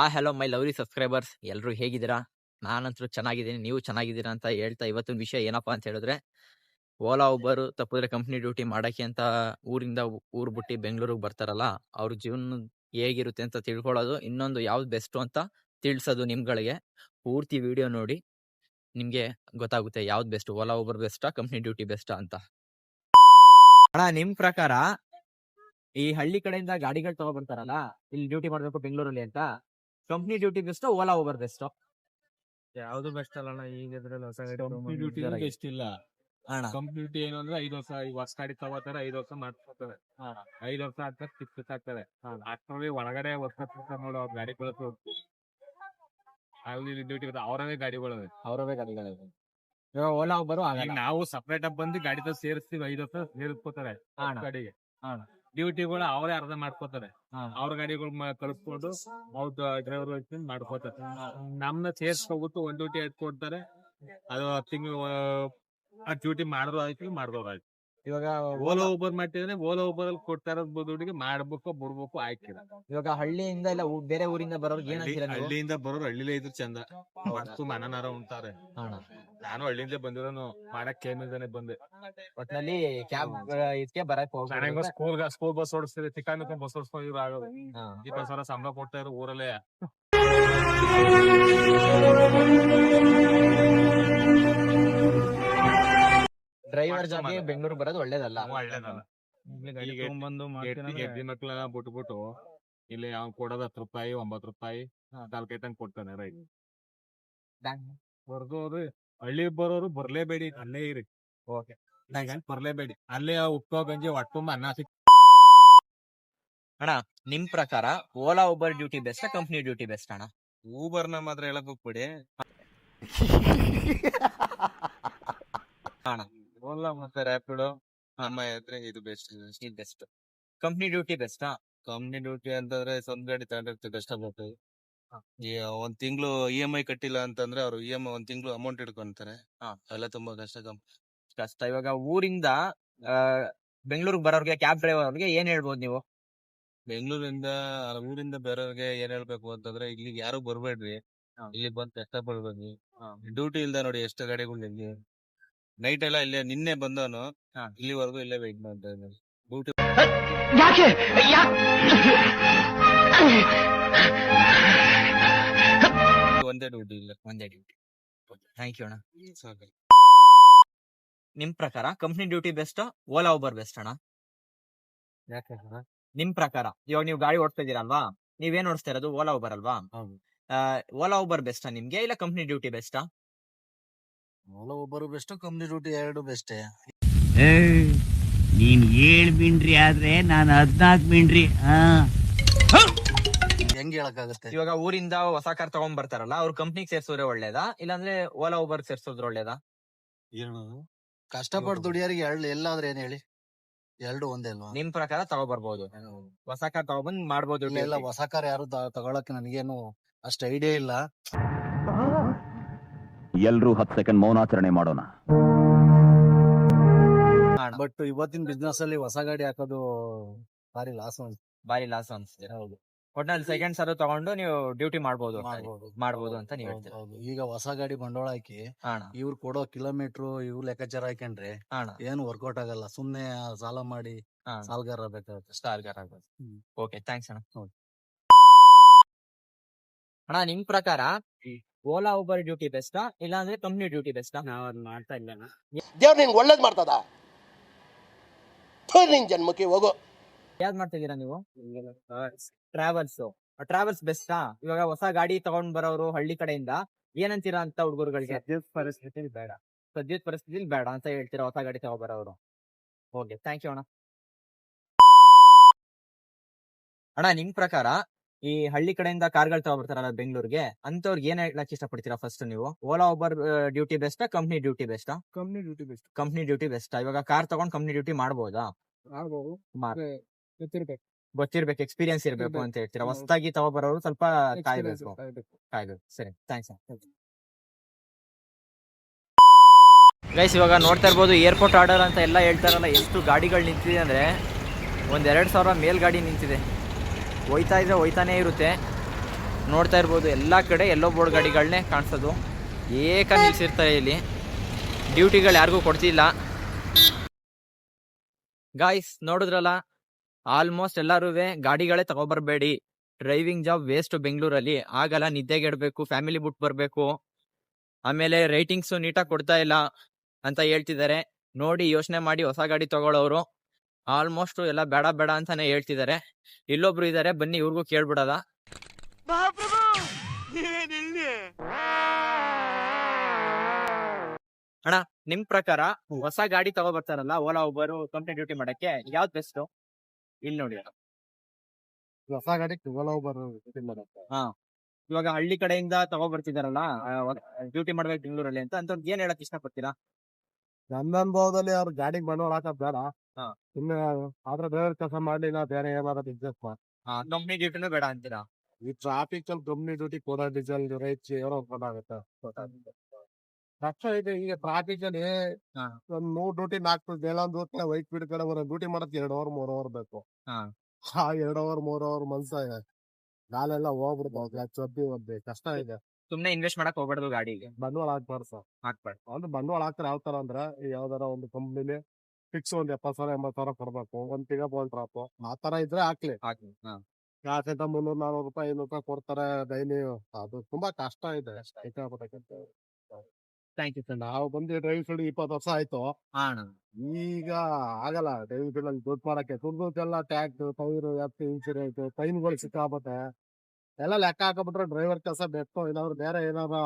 ಆ hello my lovely subscribers ಎಲ್ಲರೂ ಹೇಗಿದ್ದೀರಾ? ನಾನಂತರೂ ಚೆನ್ನಾಗಿದ್ದೀನಿ, ನೀವು ಚೆನ್ನಾಗಿದ್ದೀರಾ ಅಂತ ಹೇಳ್ತಾ ಇವತ್ತಿನ ವಿಷಯ ಏನಪ್ಪಾ ಅಂತ ಹೇಳಿದ್ರೆ, ಓಲಾ ಒಬ್ಬರು ತಪ್ಪಿದ್ರೆ ಕಂಪ್ನಿ ಡ್ಯೂಟಿ ಮಾಡಕ್ಕೆ ಅಂತ ಊರಿಂದ ಊರು ಬಿಟ್ಟು ಬೆಂಗಳೂರಿಗೆ ಬರ್ತಾರಲ್ಲ, ಅವ್ರ ಜೀವನ ಹೇಗಿರುತ್ತೆ ಅಂತ ತಿಳ್ಕೊಳ್ಳೋದು, ಇನ್ನೊಂದು ಯಾವ್ದು ಬೆಸ್ಟು ಅಂತ ತಿಳಿಸೋದು ನಿಮ್ಗಳಿಗೆ. ಪೂರ್ತಿ ವಿಡಿಯೋ ನೋಡಿ, ನಿಮ್ಗೆ ಗೊತ್ತಾಗುತ್ತೆ ಯಾವ್ದು ಬೆಸ್ಟ್, ಓಲಾ ಒಬ್ಬರು ಬೆಸ್ಟಾ, ಕಂಪ್ನಿ ಡ್ಯೂಟಿ ಬೆಸ್ಟಾ ಅಂತ. ಅಣ್ಣ, ನಿಮ್ ಪ್ರಕಾರ ಈ ಹಳ್ಳಿ ಕಡೆಯಿಂದ ಗಾಡಿಗಳು ತಗೋ ಬರ್ತಾರಲ್ಲ ಇಲ್ಲಿ ಡ್ಯೂಟಿ ಮಾಡ್ಬೇಕು ಬೆಂಗಳೂರಲ್ಲಿ ಅಂತ company duty best Ola Uber best ಯಾವ್ದು ಬೆಸ್ಟ್ ಅಲ್ಲಣ್ಣ ಈಗ ಇದ್ರಲ್ಲಿ ಹೊಸ ಗಾಡಿ ಕಂಪ್ನಿ ಡ್ಯೂಟಿ. ಬೆಸ್ಟ್ ಇಲ್ಲ ಅಣ್ಣ. ಕಂಪ್ನಿ ಏನು ಅಂದ್ರೆ ಐದು ವರ್ಷ ಈ ಹೊಸ ಗಾಡಿ ತಗೋತಾರೆ ಐದು ವರ್ಷ ಮಾಡ್ಸ್ಕೊತಾರೆ. ಐದು ವರ್ಷ ಆಗ್ತಾರೆ ಸಿಕ್ಸ್ ಆಗ್ತಾರೆ. ಅಷ್ಟ್ರಲ್ಲಿ ಒಳಗಡೆ ವರ್ಷ ನೋಡು ಅವ್ರ ಗಾಡಿ ಬಳಸು ಅಲ್ಲಿ ಡ್ಯೂಟಿ ಅವರವೇ ಗಾಡಿಗಳು ಅವರವೇ ಗಾಡಿಗಳಿವೆ ಇವಾಗ ಓಲಾ ಒಬ್ಬರು ಈಗ ನಾವು ಸಪ್ರೇಟ್ ಆಗಿ ಬಂದು ಗಾಡಿ ತ ಸೇರಿಸ್ತೀವಿ ಐದು ವರ್ಷ ಸೇರಿಸ್ಕೋತಾರೆ ಅಣ್ಣ. ಗಾಡಿಗೆ. ಡ್ಯೂಟಿಗಳು ಅವರೇ ಅರ್ಧ ಮಾಡ್ಕೋತಾರೆ. ಅವ್ರ ಗಾಡಿಗಳು ಕಳಿಸ್ಕೊಂಡು ಅವ್ರ ಡ್ರೈವರ್ ಮಾಡ್ಕೋತಾರೆ. ನಮ್ನ ಸೇರ್ಸ್ಕೊಬಿಟ್ಟು ಒಂದ್ ಡ್ಯೂಟಿ ಕೊಡ್ತಾರೆ. ಅದು ತಿಂಗಳು ಆ ಡ್ಯೂಟಿ ಮಾಡಿದ್ರು ಆಯ್ತು ಮಾಡಿದವ್ರು ಆಯ್ತು. ಇವಾಗ ಓಲೋ ಊಬರ್ ಮಾಡ್ತಿದ್ರೆ. ಓಲೋ ಊಬರ್ ಅಲ್ಲಿ ಕೊಡ್ತಾ ಇರೋದ್ ದುಡ್ಡಿಗೆ ಮಾಡ್ಬೇಕು ಬಿಡ್ಬೇಕು ಆಯ್ಕಿಲ್ಲ ಇವಾಗ ಹಳ್ಳಿಯಿಂದ ಇಲ್ಲ ಊ- ಬೇರೆ ಊರಿಂದ ಬರೋರ್ಗೆ ಏನ್ ಅಂತೀರಾ ನೀವು? ಹಳ್ಳಿಯಿಂದ ಬರೋರು ಹಳ್ಳಿಲೇ ಇದ್ರು ಚಂದ. ಮನನಾರ ಉಂಟಾರೆ. ನಾನು ಹಳ್ಳಿಂದಲೇ ಬಂದಿರೋನು ಮಾಡಕ್ ಏನಿದಾನೆ ಬಂದೆ. ಒಟ್ನಲ್ಲಿ ಕ್ಯಾಬ್ ಇದಕ್ಕೆ ಬರಕ್ ನನಗೆ. ಸ್ಕೂಲ್ ಸ್ಕೂಲ್ ಬಸ್ ಓಡಿಸ್ತಿದೆ ಚಿಕ್ಕನ್ ಬಸ್ ಓಡಿಸ್ಕೊಂಡಿದ್ರು ಆಗೋದು. ಹಾ. ಇಪ್ಪತ್ತು ಸಾವಿರ ಸಂಬಳ ಕೊಡ್ತಾ ಇರೋ ಊರಲ್ಲೇ. ಡ್ರೈವರ್ ಜೊತೆ ಮಾಡ್ಕೊಂಬಲ್ಲ. ಬೆಂಗಳೂರು ಬರೋದು ಒಳ್ಳೇದಲ್ಲ. ಒಳ್ಳೇದಲ್ಲ. ಮಕ್ಳೆಲ್ಲ ಬಿಟ್ಬಿಟ್ಟು ಇಲ್ಲಿ ಅವ್ನ್ ಕೊಡೋದ್ ಹತ್ತು ರೂಪಾಯಿ ಒಂಬತ್ತು ರೂಪಾಯಿ ನಾಲ್ಕೈತಂಗ್ ಕೊಡ್ತಾನೆ ರೈಟ್ ಬರ್ದೋರು ಹಳ್ಳಿ ಬರೋರು ಬರ್ಲೇಬೇಡಿ ಅಲ್ಲೇ ಇರಿ. ಓಕೆ. ನಂಗೆ ಬರ್ಲೇಬೇಡಿ. ಅಲ್ಲೇ ಉಪ್ಪು ಗಂಜಿ ಒಟ್ಟು ಅನ್ನ ಸಿಕ್ ಅಣ್ಣ ನಿಮ್ ಪ್ರಕಾರ Ola Uber duty best company duty best ಅಣ್ಣ? ಊಬರ್ನ ಮಾತ್ರ ಹೇಳಕ್ ಹೋಗ್ಬಿಡಿ. ಅಣ್ಣ. ಓಲಾ ಮತ್ತೆ ರ್ಯಾಪಿಡೋ ನಮ್ಮ ಇದ್ರೆ ಇದು ಬೆಸ್ಟ್ ಇದು ಬೆಸ್ಟ್. ಕಂಪ್ನಿ ಡ್ಯೂಟಿ ಬೆಸ್ಟಾ? ಕಂಪ್ನಿ ಡ್ಯೂಟಿ ಅಂತಂದ್ರೆ ಸ್ವಂತ ಗಾಡಿ ತಗೊಂಡಿರ್ತೀವಿ ಕಷ್ಟ ಬರ್ತದೆ ಈ ಒಂದ್ ತಿಂಗಳು ಇ ಎಂ ಐ ಕಟ್ಟಿಲ್ಲ ಅಂತಂದ್ರೆ ಅವ್ರು ಇ ಎಂ ಐ ಒಂದ್ ತಿಂಗಳು ಅಮೌಂಟ್ ಇಟ್ಕೊಂತಾರೆ. ಹಾ. ಎಲ್ಲ ತುಂಬಾ ಕಷ್ಟ ಕಷ್ಟ. ಇವಾಗ ಊರಿಂದ ಆ, ಬೆಂಗಳೂರಿಗೆ ಬರೋರ್ಗೆ ಕ್ಯಾಬ್ ಡ್ರೈವರ್ ಅವ್ರಿಗೆ ಏನ್ ಹೇಳ್ಬೋದು ನೀವು? ಬೆಂಗಳೂರಿಂದ ಊರಿಂದ ಬೇರೆಯವ್ರಿಗೆ ಏನ್ ಹೇಳ್ಬೇಕು ಅಂತಂದ್ರೆ ಇಲ್ಲಿಗೆ ಯಾರು ಬರ್ಬೇಡ್ರಿ. ಹಾ. ಇಲ್ಲಿ ಬಂದ್ ಕಷ್ಟ ಪಡ್ಬೇಡಿ ಹಾ. ಡ್ಯೂಟಿ ಇಲ್ದ ನೋಡಿ ಎಷ್ಟು ಗಾಡಿಗಳು ಇಲ್ಲಿ. ನೈಟ್ ಎಲ್ಲ ಇಲ್ಲೇ ನಿನ್ನೆ ಬಂದವನು ಹಾ. ಇಲ್ಲಿವರೆಗೂ ಇಲ್ಲೇ ವೆಯ್ಟ್ ಮಾಡ್ತಾ ಇದ್ದಾನೆ. ಡ್ಯೂಟಿ ಒಂದೇ ಡ್ಯೂಟಿ ಇಲ್ಲ ಒಂದೇ ಡ್ಯೂಟಿ ಥ್ಯಾಂಕ್ ಯು ಅಣ್ಣ. ಸಾಕು ನಿಮ್ ಪ್ರಕಾರ company duty best Ola Uber best ಅಣ್ಣ? ಯಾಕೆ ನಿಮ್ ಪ್ರಕಾರ ಇವಾಗ ನೀವು ಗಾಡಿ ಓಡಿಸ್ತಾ ಇದೀರಲ್ವಾ? ನೀವೇನ್ ಓಡಿಸ್ತಾ ಇರೋದು ಓಲಾ ಓಬರ್ ಅಲ್ವಾ? ಹೌದು. ಓಲಾ ಓಬರ್ ಬೆಸ್ಟ್ ನಿಮ್ಗೆ ಇಲ್ಲ company duty best Ola Uber best company duty ಎರಡು ಬೆಸ್ಟ್ ಏ, ನೀನ್ ಏಳ್ ಮಿಂಡ್ರಿ ಆದ್ರೆ ನಾನು ಹದ್ನಾಲ್ಕು ಮಿಂಡ್ರಿ ಹಾ. ಹೆಂಗ್ ಹೇಳಕ್ಕಾಗತ್ತೆ? ಇವಾಗ ಊರಿಂದ ಹೊಸ ಕಾರ್ ತಗೊಂಡ್ ಬರ್ತಾರಲ್ಲ ಅವ್ರ ಕಂಪ್ನಿಗೆ ಸೇರ್ಸೋದ್ರೆ ಒಳ್ಳೇದಾ? ಇಲ್ಲಾಂದ್ರೆ ಓಲಾ ಓಬರ್ ಸೇರ್ಸೋದ್ರ ಒಳ್ಳೇದಾ? ಕಷ್ಟಪಟ್ಟು ದುಡಿಯೋರಿಗೆ ಎರಡು ಎಲ್ಲಾದ್ರೆ ಏನ್ ಹೇಳಿ? ಎರಡು ಒಂದೇ ಅಲ್ವಾ? ನಿಮ್ ಪ್ರಕಾರ ತಗೊಬರ್ಬೋದು. ಹೊಸ ಕಾರ್ ತಗೊಬಂದ್ ಮಾಡ್ಬೋದು ಇಲ್ಲ ಇಲ್ಲ ಹೊಸ ಕಾರ್ ಯಾರು ತ- ತಗೊಳಕ್ಕೆ ನನಗೇನು ಅಷ್ಟು ಐಡಿಯಾ ಇಲ್ಲ. ಎಲ್ರೂ ಹತ್ತು ಸೆಕೆಂಡ್ ಮೌನಾಚರಣೆ ಮಾಡೋಣ. ಬಟ್ ಇವತ್ತಿನ ಬಿಸ್ನೆಸ್ ಅಲ್ಲಿ ಹೊಸ ಗಾಡಿ ಹಾಕೋದು ಭಾರಿ ಲಾಸ್ ಬಾರಿ ಲಾಸ್ ಅನ್ಸುತ್ತೆ ಹೌದು. ಒಟ್ನಲ್ಲಿ ಸೆಕೆಂಡ್ ಸರ್ ತಗೊಂಡು ನೀವು ಡ್ಯೂಟಿ ಮಾಡಬಹುದು ಮಾಡ್ಬೋದು. ಮಾಡ್ಬೋದು ಅಂತ ನೀವು ಹೇಳ್ತೀರಾ. ಹೌದು. ಈಗ ಹೊಸ ಗಾಡಿ ಬಂಡವಾಳ ಹಾಕಿ ಅಣ್ಣ ಇವ್ರು ಕೊಡೋ ಕಿಲೋಮೀಟರ್ ಇವ್ರು ಲೆಕ್ಕಾಚಾರ ಹಾಕೊಂಡ್ರೆ ಅಣ್ಣ ಏನು ವರ್ಕೌಟ್ ಆಗಲ್ಲ. ಸುಮ್ನೆ ಸಾಲ ಮಾಡಿ ಹಾ. ಸಾಲ್ಗಾರ ಬೇಕಾಗುತ್ತೆ ಸ್ಟಾರ್ಗಾರ್ ಆಗ್ಬೋದು. ಹ್ಮ್. ಓಕೆ ಥ್ಯಾಂಕ್ಸ್ ಅಣ್ಣ. ಹೌದು. ಅಣ್ಣ ನಿಮ್ ಪ್ರಕಾರ ಓಲಾ ಉಬರ್ ಡ್ಯೂಟಿ ಬೆಸ್ಟ್ ಇಲ್ಲ ಅಂದ್ರೆ ಕಂಪ್ನಿ ಡ್ಯೂಟಿ ಬೆಸ್ಟ್ ನಾವ್ ಅದ್ ಮಾಡ್ತಾ ಇಲ್ಲ ದೇವ್ರು ನಿನ್ಗೆ ಒಳ್ಳೇದ್ ಮಾಡ್ತದ? ಥು, ನಿನ್ ಜನ್ಮಕ್ಕೆ ಹೋಗು. ಯಾವ್ದ್ ಮಾಡ್ತಿದ್ದೀರಾ ನೀವು? ಟ್ರಾವೆಲ್ಸ್ ಟ್ರಾವೆಲ್ಸ್ ಬೆಸ್ಟಾ ಇವಾಗ ಹೊಸ ಗಾಡಿ ತಗೊಂಡ್ ಬರೋರು ಹಳ್ಳಿ ಕಡೆಯಿಂದ ಏನಂತೀರಾ ಅಂತ ಹುಡುಗರುಗಳಿಗೆ? ಪರಿಸ್ಥಿತಿ ಬೇಡ. ಸದ್ಯದ ಪರಿಸ್ಥಿತಿಲಿ ಬೇಡ ಅಂತ ಹೇಳ್ತೀರಾ ಹೊಸ ಗಾಡಿ ತಗೊಂಡ್ ಬರೋರು? ಓಕೆ ಥ್ಯಾಂಕ್ ಯು ಅಣ್ಣ. ಅಣ್ಣ ನಿಮ್ ಪ್ರಕಾರ ಈ ಹಳ್ಳಿ ಕಡೆಯಿಂದ ಕಾರ್ಗಳು ತಗೊಬರ್ತಾರಲ್ಲ ಬೆಂಗಳೂರಿಗೆ ಅಂತವ್ರಿಗೆ ಏನ್ ಹೇಳಕ್ ಇಷ್ಟಪಡ್ತೀರಾ ಫಸ್ಟ್ ನೀವು? Ola Uber duty ಬೆಸ್ಟಾ company duty best company duty best company duty ಬೆಸ್ಟಾ ಇವಾಗ ಕಾರ್ ತಗೊಂಡ್ ಕಂಪ್ನಿ ಡ್ಯೂಟಿ ಮಾಡ್ಬೋದಾ? ಮಾಡ್ಬೋದು. ಮಾಡ್- ಗೊತ್ತಿರ್ಬೇಕು. ಗೊತ್ತಿರ್ಬೇಕು ಎಕ್ಸ್ಪೀರಿಯನ್ಸ್ ಇರ್ಬೇಕು. ಅಂತ ಹೇಳ್ತೀರಾ? ಹೊಸದಾಗಿ ಹೊಸದಾಗಿ ತಗೊಬರೋರು ಸ್ವಲ್ಪ ಕಾಯ್ಬೇಕು. ಕಾಯ್ಬೇಕು. ಸರಿ ಥ್ಯಾಂಕ್ಸ್ ಗೈಸ್ ಇವಾಗ ನೋಡ್ತಾ ಇರ್ಬೋದು ಏರ್ಪೋರ್ಟ್ ಆರ್ಡರ್ ಅಂತ ಎಲ್ಲ ಹೇಳ್ತಾರಲ್ಲ ಎಷ್ಟು ಗಾಡಿಗಳು ನಿಂತಿದೆ ಅಂದ್ರೆ ಒಂದ್ ಎರಡ್ ಸಾವಿರ ಮೇಲ್ ಗಾಡಿ ನಿಂತಿದೆ. ಹೋಯ್ತಾ ಇದ್ರೆ ಹೋಯ್ತಾನೇ ಇರುತ್ತೆ. ನೋಡ್ತಾ ಇರ್ಬೋದು ಎಲ್ಲ ಕಡೆ ಎಲ್ಲೋ ಬೋರ್ಡ್ ಗಾಡಿಗಳನ್ನೇ ಕಾಣಿಸೋದು. ಏಕ ನಿಲ್ಸಿರ್ತಾರೆ ಇಲ್ಲಿ. ಡ್ಯೂಟಿಗಳು ಯಾರಿಗೂ ಕೊಡ್ತಿಲ್ಲ. ಗಾಯ್ಸ್ ನೋಡಿದ್ರಲ್ಲ ಆಲ್ಮೋಸ್ಟ್ ಎಲ್ಲರೂ ಗಾಡಿಗಳೇ ತಗೊಬರ್ಬೇಡಿ. ಡ್ರೈವಿಂಗ್ ಜಾಬ್ ವೇಸ್ಟ್ ಬೆಂಗಳೂರಲ್ಲಿ. ಆಗಲ್ಲ ನಿದ್ದೆಗೆಡ್ಬೇಕು ಫ್ಯಾಮಿಲಿ ಬಿಟ್ಟು ಬರಬೇಕು. ಆಮೇಲೆ ರೈಟಿಂಗ್ಸ್ ನೀಟಾಗಿ ಕೊಡ್ತಾ ಇಲ್ಲ ಅಂತ ಹೇಳ್ತಿದ್ದಾರೆ. ನೋಡಿ ಯೋಚನೆ ಮಾಡಿ ಹೊಸ ಗಾಡಿ ತಗೊಳ್ಳೋರು ಆಲ್ಮೋಸ್ಟ್ ಎಲ್ಲ ಬೇಡ ಬೇಡ ಅಂತಾನೆ ಹೇಳ್ತಿದ್ದಾರೆ. ಇಲ್ಲೊಬ್ರು ಇದ್ದಾರೆ ಬನ್ನಿ ಇವ್ರಿಗೂ ಕೇಳ್ಬಿಡದ? ಅಣ್ಣ ನಿಮ್ ಪ್ರಕಾರ ಹೊಸ ಗಾಡಿ ತಗೋ ಬರ್ತಾರಲ್ಲ ಓಲಾ ಒಬ್ಬರು ಕಂಪ್ನಿ ಡ್ಯೂಟಿ ಮಾಡಕ್ಕೆ ಯಾವ್ದು ಬೆಸ್ಟ್? ಇಲ್ಲಿ ನೋಡಿ. ಹೊಸ ಗಾಡಿ ಓಲಾ ಹಾ. ಇವಾಗ ಹಳ್ಳಿ ಕಡೆಯಿಂದ ತಗೋ ಬರ್ತಿದಾರಲ್ಲ ಡ್ಯೂಟಿ ಮಾಡ್ಬೇಕು ಬೆಂಗಳೂರಲ್ಲಿ ಅಂತ ಅಂತ ಏನ್ ಹೇಳಕ್ ಇಷ್ಟಪಡ್ತೀರಾ? ನನ್ನ ಅನುಭವದಲ್ಲಿ ಅವ್ರ ಗಾಡಿಗೆ ಬಂಡವಾಳ ಹಾಕೋದ್ ಬೇಡ. ಹಾ. ಇನ್ನು ಆದ್ರೆ ಬೇರೆ ಕೆಲಸ ಮಾಡ್ಲಿ ನಾ ಬೇರೆ ಏನಾದ್ರು ಬಿಸ್ನೆಸ್ ಮಾಡಿ. ಕಂಪ್ನಿ ಡ್ಯೂಟಿನೂ ಬೇಡ ಅಂತೀರಾ? ಈ ಟ್ರಾಫಿಕ್ ಅಲ್ಲಿ ಕಂಪ್ನಿ ಡ್ಯೂಟಿ ಕೋದ ಡೀಸೆಲ್ ರೇಟ್ ಏನೋ ಗೊತ್ತಾಗುತ್ತೆ ಕಷ್ಟ ಇದೆ ಈಗ ಟ್ರಾಫಿಕ್ ಅಲ್ಲಿ. ಒಂದ್ ಮೂರ್ ಡ್ಯೂಟಿ ನಾಲ್ಕು ಎಲ್ಲೊಂದು ಹೋಗ್ತಾ ವೈಟ್ ಬಿಡ್ ಕಡೆ ಬರೋ ಡ್ಯೂಟಿ ಮಾಡಕ್ ಎರಡ್ ಅವರ್ ಮೂರ್ ಅವರ್ ಬೇಕು. ಆ ಎರಡ್ ಅವರ್ ಮೂರ್ ಅವರ್ ಮನ್ಸ ಗಾಲೆಲ್ಲ ಕಾಲೆಲ್ಲ ಹೋಗ್ಬಿಡ್ತಾವ ಚಬ್ಬಿ ಕಷ್ಟ ಇದೆ. ಸುಮ್ನೆ ಇನ್ವೆಸ್ಟ್ ಮಾಡಕ್ ಹೋಗ್ಬಾರ್ದು ಗಾಡಿಗೆ. ಬಂಡವಾಳ ಹಾಕ್ಬಾರ್ದು ಸರ್. ಹಾಕ್ಬಾರ್ದು. ಅಂದ್ರೆ ಬಂಡವಾಳ ಹಾಕ್ತಾರೆ ಯಾವ ತರ ಅಂದ್ರೆ ಯಾವ್ದಾರ ಒಂದು ಕಂಪ್ನಿಲಿ ಫಿಕ್ಸ್ ಒಂದ್ ಎಪ್ಪತ್ ಸಾವಿರ ಎಂಬತ್ ಸಾವಿರ ಕೊಡ್ಬೇಕು. ಒಂದ್ ತಿಂಗ ಒಂದ್ ಡ್ರಾಪ್ ಆ ತರ ಇದ್ರೆ ಹಾಕ್ಲಿ. ಹಾಕ್ಲಿ ಯಾಕಂತ ಮುನ್ನೂರ್ ನಾನೂರು ರೂಪಾಯಿ ಐನೂರು ರೂಪಾಯಿ ಕೊಡ್ತಾರೆ ಡೈಲಿ. ಅದು ತುಂಬಾ ಕಷ್ಟ ಇದೆ. ಥ್ಯಾಂಕ್ ಯು ಸರ್ ನಾವು ಬಂದು ಡ್ರೈವಿಂಗ್ ಫೀಲ್ಡ್ ಇಪ್ಪತ್ತು ವರ್ಷ ಆಯ್ತು. ಅಣ್ಣ ಈಗ ಆಗಲ್ಲ. ಡ್ರೈವಿಂಗ್ ಫೀಲ್ಡ್ ಅಲ್ಲಿ ದುಡ್ಡು ಮಾಡಕ್ಕೆ ದುಡ್ಡುದೆಲ್ಲ ಟ್ಯಾಕ್ಸ್ ಟೈರ್ ಎಫ್ ಇನ್ಸೂರೆನ್ಸ್ ಫೈನ್ಗಳು ಸಿಕ್ಕಾಗುತ್ತೆ ಎಲ್ಲ ಲೆಕ್ಕ ಹಾಕಬಿಟ್ರೆ ಡ್ರೈವರ್ ಕೆಲಸ ಬೇಕು ಇಲ್ಲಾಂದ್ರೆ ಬೇರೆ ಏನಾರ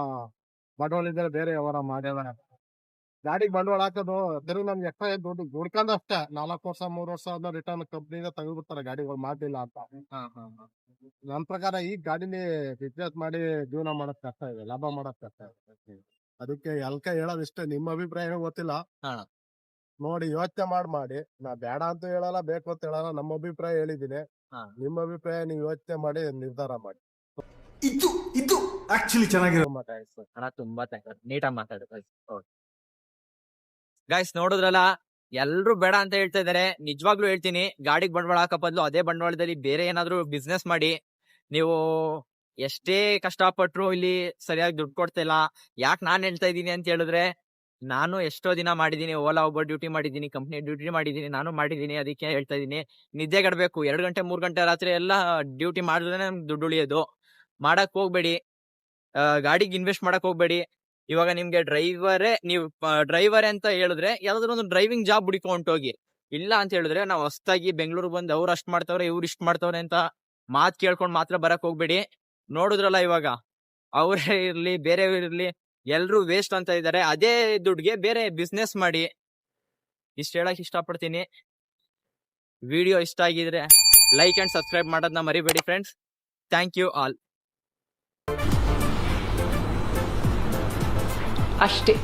ಬಂಡವಾಳ ಇದ್ರೆ ಬೇರೆ ವ್ಯವಹಾರ ಮಾಡ್ಯಾರ. ಗಾಡಿಗೆ ಬಂಡವಾಳ ಹಾಕೋದು ತಿರುಗಿ ನಮ್ಗೆ ಎಕ್ಸ್ಟ್ರಾ ದುಡ್ಡು ದುಡ್ಕೊಂಡ್ ಅಷ್ಟೇ. ನಾಲ್ಕು ವರ್ಷ ಮೂರು ವರ್ಷ ಆದ್ಮೇಲೆ ರಿಟರ್ನ್ ಕಂಪ್ನಿಯಿಂದ ತೆಗೆದ್ಬಿಡ್ತಾರೆ ಗಾಡಿಗಳು ಮಾಡ್ಲಿಲ್ಲ ಅಂತ. ನನ್ನ ಪ್ರಕಾರ ಈ ಗಾಡಿಲಿ ಬಿಸ್ನೆಸ್ ಮಾಡಿ ಜೀವನ ಮಾಡಕ್ ಕಷ್ಟ ಇದೆ ಲಾಭ ಮಾಡಕ್ ಕಷ್ಟ ಇದೆ. ಅದಕ್ಕೆ ಎಲ್ಕ ಹೇಳೋದಿಷ್ಟೇ ನಿಮ್ಮ ಅಭಿಪ್ರಾಯ ಏನೋ ಗೊತ್ತಿಲ್ಲ. ಹಾ. ನೋಡಿ ಯೋಚನೆ ಮಾಡಿ ಮಾಡಿ. ನಾ ಬೇಡ ಅಂತ ಹೇಳಲ್ಲ ಬೇಕು ಅಂತ ಹೇಳಲ್ಲ ನಮ್ಮ ಅಭಿಪ್ರಾಯ ಹೇಳಿದೀನಿ ಹಾ. ನಿಮ್ಮ ಅಭಿಪ್ರಾಯ ನೀವು ಯೋಚನೆ ಮಾಡಿ ನಿರ್ಧಾರ ಮಾಡಿ. ಇದು ಇದು ಆಕ್ಚುಲಿ ಚೆನ್ನಾಗಿರೋ ತುಂಬಾ ಥ್ಯಾಂಕ್ಸ್ ಅಣ್ಣ ತುಂಬಾ ಥ್ಯಾಂಕ್ಸ್ ನೀಟಾಗಿ ಮಾತಾಡು. ಗಾಯ್ಸ್ ನೋಡಿದ್ರಲ್ಲ ಎಲ್ರು ಬೇಡ ಅಂತ ಹೇಳ್ತಾ ಇದಾರೆ. ನಿಜವಾಗ್ಲೂ ಹೇಳ್ತೀನಿ ಗಾಡಿಗೆ ಬಂಡವಾಳ ಹಾಕೋ ಬದಲು ಅದೇ ಬಂಡವಾಳದಲ್ಲಿ ಬೇರೆ ಏನಾದ್ರು ಬಿಸ್ನೆಸ್ ಮಾಡಿ ನೀವು ಎಷ್ಟೇ ಕಷ್ಟಪಟ್ರು ಇಲ್ಲಿ ಸರಿಯಾಗಿ ದುಡ್ಡು ಕೊಡ್ತಾ ಇಲ್ಲ ಯಾಕೆ ನಾನು ಹೇಳ್ತಾ ಇದ್ದೀನಿ ಅಂತ ಹೇಳಿದ್ರೆ, ನಾನು ಎಷ್ಟೋ ದಿನ ಮಾಡಿದ್ದೀನಿ, ಓಲಾ ಒಬ್ಬ ಡ್ಯೂಟಿ ಮಾಡಿದ್ದೀನಿ, ಕಂಪ್ನಿ ಡ್ಯೂಟಿ ಮಾಡಿದ್ದೀನಿ, ನಾನು ಮಾಡಿದ್ದೀನಿ, ಅದಕ್ಕೆ ಹೇಳ್ತಾ ಇದ್ದೀನಿ. ನಿದ್ದೆಗಡ್ಬೇಕು ಎರಡು ಗಂಟೆ, ಮೂರು ಗಂಟೆ ರಾತ್ರಿ ಎಲ್ಲ ಡ್ಯೂಟಿ ಮಾಡಿದ್ರೆ ನಮ್ಗೆ ದುಡ್ಡು ಉಳಿಯೋದು. ಮಾಡಕ್ ಹೋಗ್ಬೇಡಿ. ಗಾಡಿಗೆ ಇನ್ವೆಸ್ಟ್ ಮಾಡಕ್ ಹೋಗ್ಬೇಡಿ. ಇವಾಗ ನಿಮ್ಗೆ ಡ್ರೈವರೇ, ನೀವು ಡ್ರೈವರೇ ಅಂತ ಹೇಳಿದ್ರೆ, ಯಾವ್ದಾದ್ರು ಒಂದು ಡ್ರೈವಿಂಗ್ ಜಾಬ್ ಹೋಗಿ. ಇಲ್ಲ ಅಂತ ಹೇಳಿದ್ರೆ ನಾವು ಹೊಸ್ತಾಗಿ ಬೆಂಗಳೂರು ಬಂದು ಅವ್ರು ಅಷ್ಟು ಮಾಡ್ತವ್ರೆ, ಇವ್ರು ಇಷ್ಟು ಮಾಡ್ತವ್ರೆ ಅಂತ ಮಾತು ಕೇಳ್ಕೊಂಡು ಮಾತ್ರ ಬರಕ್ ಹೋಗ್ಬೇಡಿ. ನೋಡಿದ್ರಲ್ಲ ಇವಾಗ? ಅವರೇ ಇರ್ಲಿ ಬೇರೆ ಇರ್ಲಿ, ಎಲ್ರು ವೇಸ್ಟ್ ಅಂತ ಇದ್ದಾರೆ ಅದೇ ದುಡ್ಡಿಗೆ ಬೇರೆ ಬಿಸ್ನೆಸ್ ಮಾಡಿ. ಇಷ್ಟ ಹೇಳಕ್ ಇಷ್ಟಪಡ್ತೀನಿ. ವಿಡಿಯೋ ಇಷ್ಟ ಆಗಿದ್ರೆ ಲೈಕ್ ಅಂಡ್ ಸಬ್ಸ್ಕ್ರೈಬ್ ಮಾಡೋದನ್ನ ಮರಿಬೇಡಿ ಫ್ರೆಂಡ್ಸ್ ಥ್ಯಾಂಕ್ ಯು ಆಲ್ ಅಷ್ಟೇ.